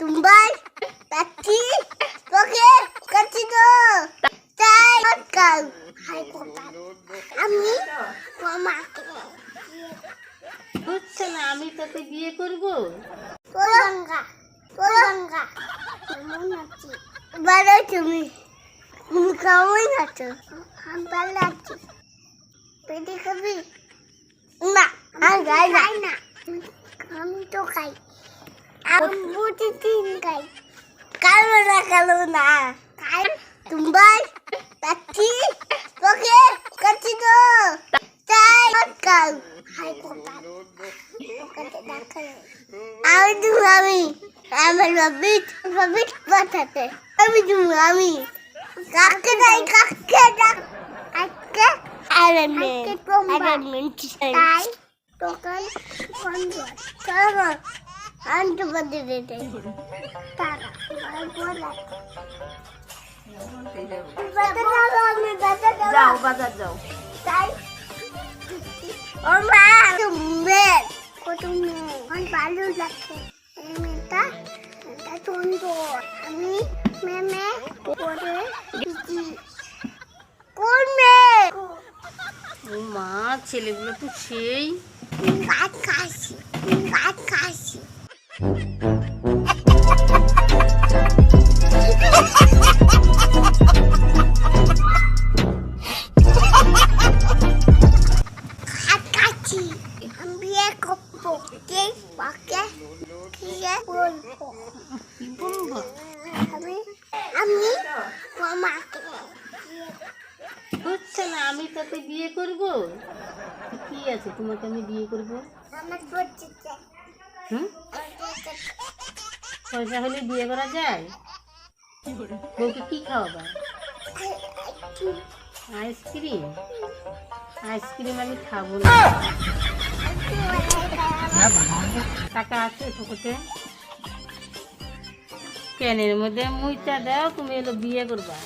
কাচ্ছি তোকে কাচ্ছি তো তাই কাল হাই আমি মামাকে হচ্ছে না আমি তোকে বিয়ে করব? তোরঙ্গা তোরঙ্গা কেমন আছি ভালো তুমি তুমি কেমন আছো আমি ভালো আছি পেটে খাবি না আমি খাই না কাচ্ছি তোকে কাচ্ছি তো। তাই কাল। হাই কোথায় ওকে দেখালে আমি আমি আমার রবিট রবিট পাঠাতে আমি তুমি আমি কাকে নাই কাকে ডাক আজকে অ্যারেঞ্জমেন্ট অ্যারেঞ্জমেন্ট তাই টোকাল বন্ধ। চলো। আনতে বন্ধ দিতে তারা যাও বাজার যাও। তাই? ও মা তুমি। কত মেয়ে ভালো লাগছে। এই মেয়েটা এটা সুন্দর। আমি মেমে পরে দিচ্ছি কোন মেয়ে? ও মা ছেলেগুলো তো সেই। ভাত খাসি ভাত খাসি হচ্ছে না আমি তোকে বিয়ে করব? কি আছে তোমাকে আমি বিয়ে করব? আমার হুম? পয়সা হলে বিয়ে করা যায়? বউকে কি খাওয়াবা? আইসক্রিম? আইসক্রিম আমি খাব না। টাকা আছে পকেটে ক্যানের মধ্যে মুইটা দাও, তুমি এলো বিয়ে করবা।